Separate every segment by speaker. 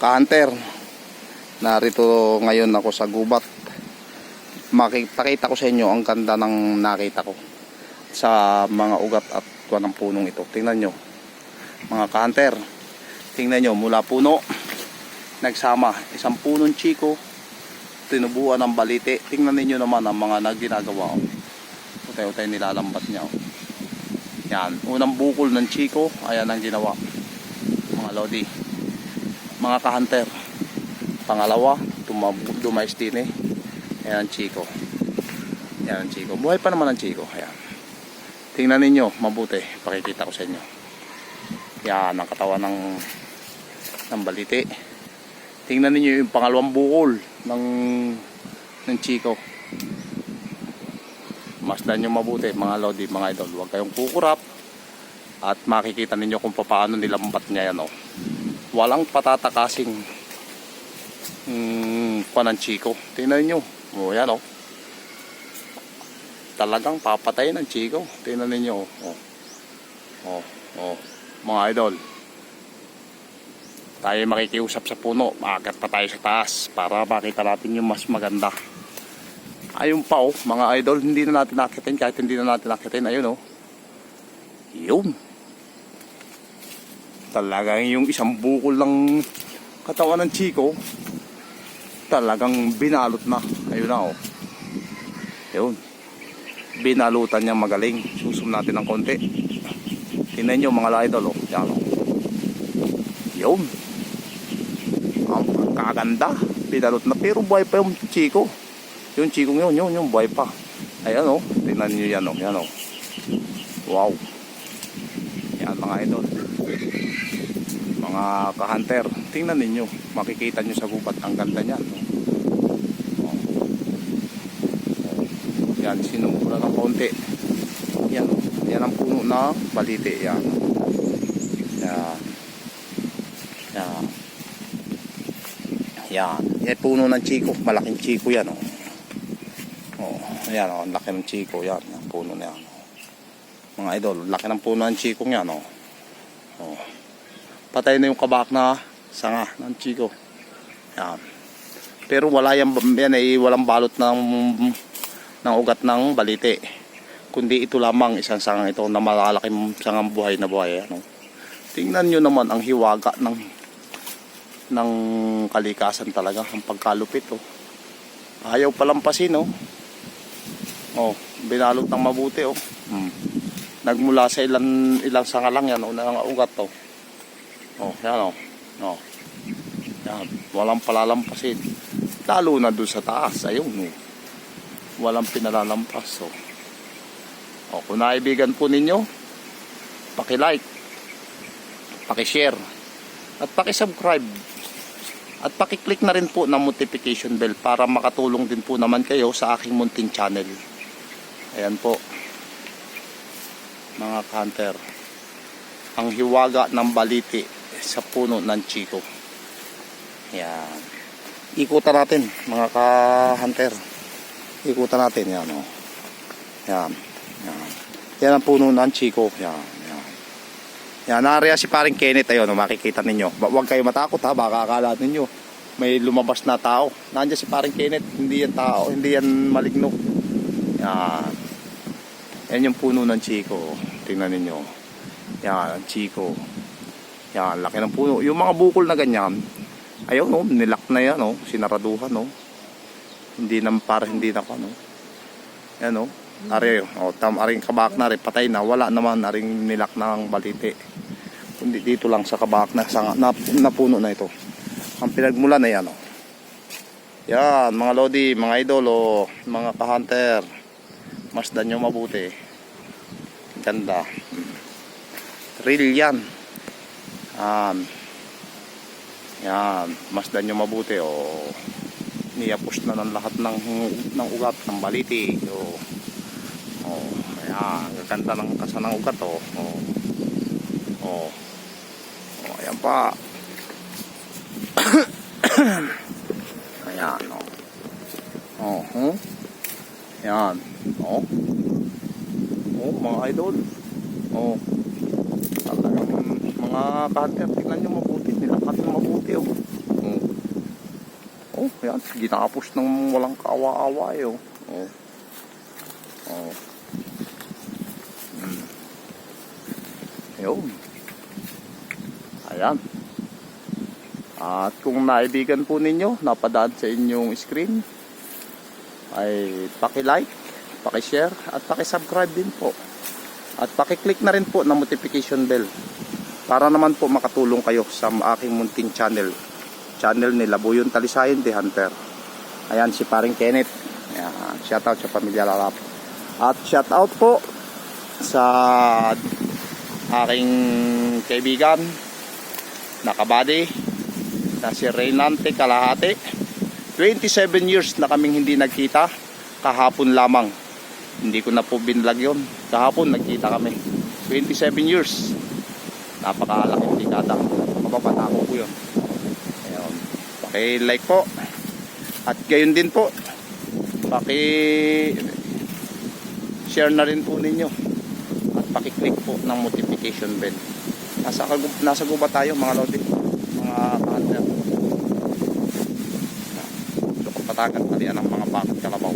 Speaker 1: ka-hunter. Narito ngayon ako sa gubat. Makikita ko sa inyo ang ganda ng nakita ko sa mga ugat at kuwan ng punong ito. Tingnan nyo. Mga ka-hunter. Tingnan nyo mula puno. Nagsama. Isang punong chiko. Tinubuan ng balite. Tingnan ninyo naman ang mga naginagawa. Oh. Utay-utay nilalambat niya. Yan. Unang bukol ng chiko. Ayan ang ginawa. Mga lodi. Mga ka-hunter. Pangalawa. Din eh. Ayan chiko. Ayan chiko. Buhay pa naman ang chiko. Ayan. Tingnan ninyo. Mabuti. Pakikita ko sa inyo. Yan ang katawan ng ng balite. Tingnan ninyo yung pangalawang bukol ng ng chiko. Masdan nyo mabuti mga lodi, mga idol. Huwag kayong kukurap. At makikita ninyo kung paano nilambat niya yan. Oh. Walang patatakasing mm, ng chiko. Tingnan nyo. O yan oh. Talagang papatay ng chiko. Tingnan ninyo. Oh. Oh. Oh. Mga idol. Tayo makikiusap sa puno. Maagat pa tayo sa taas para makita natin yung mas maganda. Ayun pa oh, mga idol, hindi na natin nakitin kahit hindi na natin nakitin. Ayun oh. Yun. Talagang yung isang bukol ng katawan ng chiko, talagang binalot na. Ayun na oh. Yun. Binalutan niya magaling. Susum natin ng konti. Tingnan nyo mga idol oh. Yan oh. Yun. Ang pagkaganda. Binalot na pero buhay pa yung chiko. Yung chikong yun, yun, yung buhay pa. Ayan oh. tingnan nyo yan oh. yan o. Wow. Yan mga idol. Mga ka-hunter, tingnan ninyo. Makikita nyo sa gubat, ang ganda niyan. Oh. Oh. Yan, sinumura ng konti. Yan yan ang puno na balite. Yan. Yan. Yan. Yan. Yan puno ng chiko. Malaking chiko yan o. Oh, ayan oh, ang laki ng chiko yan, ang puno na yan. Mga idol, laki ng puno ng chiko yan oh. oh. Patay na yung kabak na sanga ng chiko. Yan. Pero wala yan, yan ay walang balot ng ng ugat ng balite. Kundi ito lamang isang sangang ito na malalaking sangang buhay na buhay. Ano. Tingnan nyo naman ang hiwaga ng ng kalikasan talaga, ang pagkalupit oh. Ayaw palampasin oh. Oh, binalot ng mabuti oh. Hmm. Nagmula sa ilang ilang sanga lang yan, una nga ugat oh. Oh, yan oh. Oh. Yan, walang palalampasin. Lalo na doon sa taas, ayun oh. Walang pinalalampas oh. Oh, kung naibigan po ninyo, paki-like, paki-share, at paki-subscribe. At paki-click na rin po ng notification bell para makatulong din po naman kayo sa aking munting channel. Ayan po. Mga hunter. Ang hiwaga ng baliti sa puno ng chiko. Ayan. Ikutan natin mga ka-hunter. Ikutan natin. Yan o. Yan. Yan. Yan ang puno ng chiko. Yan. Yan. Yan. Nariya si paring Kenneth. Ayun. Makikita ninyo. Huwag kayo matakot ha. Baka akala ninyo may lumabas na tao. Nandiyan si paring Kenneth. Hindi yan tao. Hindi yan maligno. Yan. Yan yung puno ng chiko. Tingnan ninyo. Yan, ang chiko. Yan, laki ng puno. Yung mga bukol na ganyan, ayaw no, nilak na yan, no, sinaraduhan, no. Hindi na, para hindi na, no. Yan, no. Ari, oh, tam, aring kabak na rin, patay na. Wala naman, aring nilak ng balite. Kundi dito lang sa kabak na, sa, na, na puno na ito. Ang pinagmula na yan, oh. Yan, mga lodi, mga idol, oh, mga ka-hunter. Masdan nyo mabuti. Ganda. Real yan. Yan. Yan. Masdan nyo mabuti. O, niyapos na ng lahat ng, ng ugat ng baliti. O, o ayan. Gaganda ng kasa ng ugat. O, o, o, o ayan pa. ayan. O. O, huh? Yan. Oh. Oh, mga idol. Oh. Talagang mga cutter, tingnan nyo mabuti. Nilakat nyo mabuti, oh. Oh, yan. Ginapos ng walang kawa-awa eh. Oh. Oh. oh. Mm. Yun. Ayan. At kung naibigan po ninyo, napadaan sa inyong screen, ay paki-like, paki-share, at paki-subscribe din po. At paki-click na rin po ng notification bell para naman po makatulong kayo sa aking munting channel. Channel ni Labuyon Talisayan The Hunter. Ayan si paring Kenneth. Ayan, shout out sa pamilya Lalap. At shout out po sa aking kaibigan nakabady na si Reynante Kalahati 27 years na kaming hindi nagkita kahapon lamang hindi ko na po binlag yun. Kahapon nagkita kami. 27 years. Napakalaking dekada. Mababata ko po yun. Ayun. Paki-like po. At gayon din po. Paki share na rin po ninyo. At paki-click po ng notification bell. Nasa, nasa guba tayo mga lodi. Mga hunter so kung patagan pati ang mga bakit kalabaw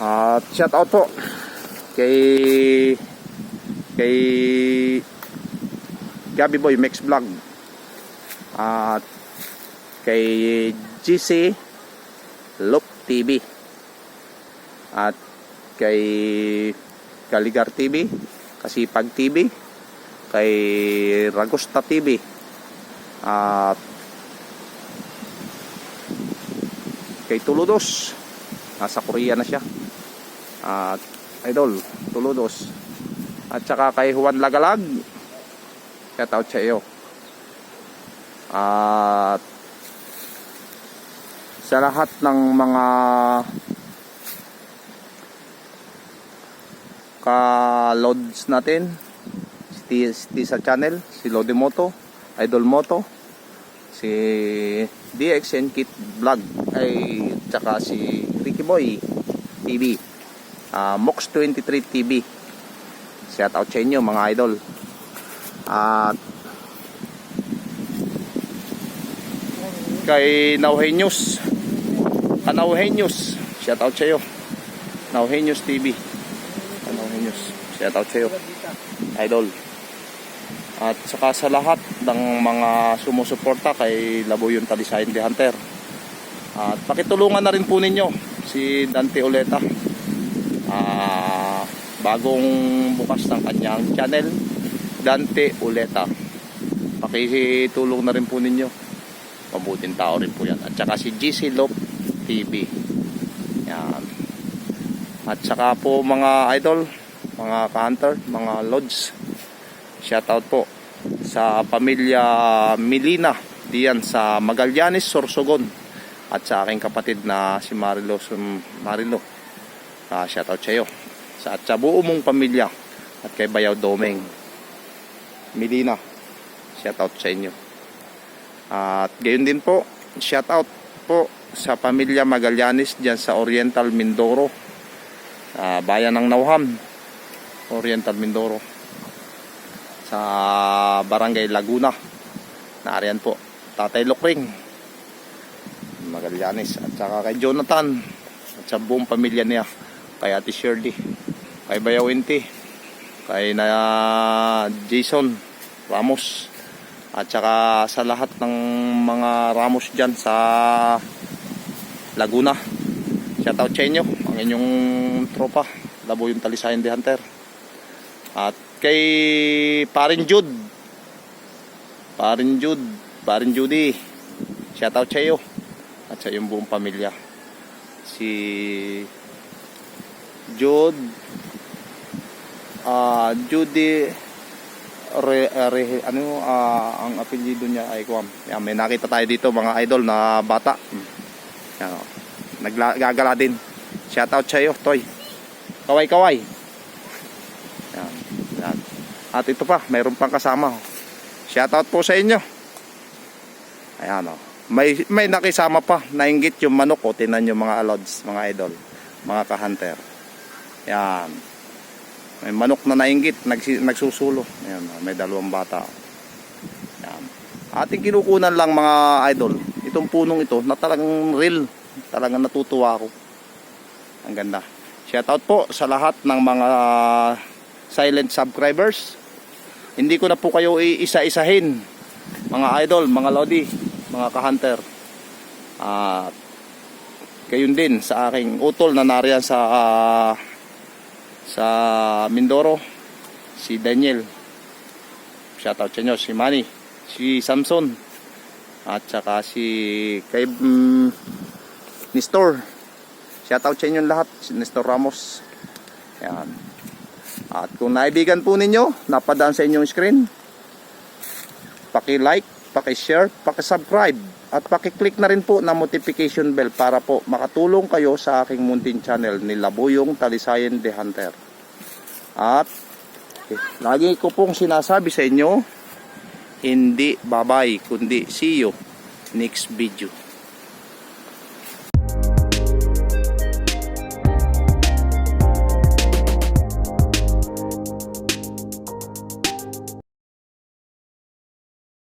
Speaker 1: at shout out po kay kay Gabi Boy Mix Vlog. At kay GC Loop TV at kay Kaligar TV Kasipag TV kay Ragusta TV at kay Tuludos nasa Korea na siya at idol Tuludos. At saka kay Juan Lagalag. Shout out sa iyo. At sa lahat ng mga ka-loads natin si, si sa channel si Lodi Moto Idol Moto si DXN Kit Vlog ay tsaka si Ricky Boy TV ah, Mox 23 TV shout out sa inyo mga idol. At kay Nauhay News. Nauhay News. Shout out sa iyo. Nauhay News TV Nauhay News. Shout out sa iyo idol. At saka sa lahat ng mga sumusuporta kay Labuyon Talisayan The Hunter. At pakitulungan na rin po ninyo si Dante Oleta. ah bagong bukas ng kanyang channel Dante Oleta pakitulong na rin po ninyo. Mabuting tao rin po yan. At saka si GC Lop TV yan. At saka po mga idol mga ka-hunter mga lodge shout out po sa pamilya Milina diyan sa Magallanes, Sorsogon. At sa aking kapatid na si Marilo Marilo. Uh, shout out sa iyo sa at sa buo mong pamilya at kay Bayaw Domeng Milina shout out sa inyo at gayon din po, shout out po sa pamilya Magallanes dyan sa Oriental Mindoro. sa bayan ng Nauham, Oriental Mindoro. Sa Barangay Laguna. Naariyan po, Tatay Lokring. Magallanes. At saka kay Jonathan. At sa buong pamilya niya. Kay Ate Shirley. Kay Bayawinti. Kay na Jason Ramos at saka sa lahat ng mga ramos dyan sa Laguna shoutout sa inyo ang inyong tropa labo yung Talisayan de Hunter at kay Parin Jude Parin Jude Parin Judy shoutout sa iyo at sa iyong buong pamilya si Jude ah Judy re, re, ano ah, ang apelyido niya ay kuwam. Yan, may nakita tayo dito mga idol na bata. Hmm. Yan, oh. Naggagala din. Shout out sa iyo, Toy. Kaway kaway. Yan, yan. At ito pa, mayroon pang kasama. oh. Shout out po sa inyo. Ayan oh. May may nakisama pa, nainggit yung manok o tinan yung mga alods, mga idol, mga ka-hunter. Yan. May manok na nainggit, nagsi, nagsusulo. Ayan, may dalawang bata. Ayan. Ating kinukunan lang mga idol. Itong punong ito na talagang real. Talagang natutuwa ako. Ang ganda. Shoutout po sa lahat ng mga silent subscribers. Hindi ko na po kayo iisa-isahin. Mga idol, mga lodi, mga ka-hunter. At gayon din sa aking utol na nariyan sa ah, sa Mindoro si Daniel. Shoutout sa inyo si Manny si Samson at saka si kay mm, Nestor. Shoutout sa inyo lahat si Nestor Ramos. Yan at kung naibigan po ninyo napadaan sa inyong screen paki-like, paki-share, paki-subscribe at paki-click na rin po ng notification bell para po makatulong kayo sa aking muntin channel ni Labuyong Talisayan the Hunter. At eh, lagi ko pong sinasabi sa inyo, hindi bye-bye, kundi see you next video.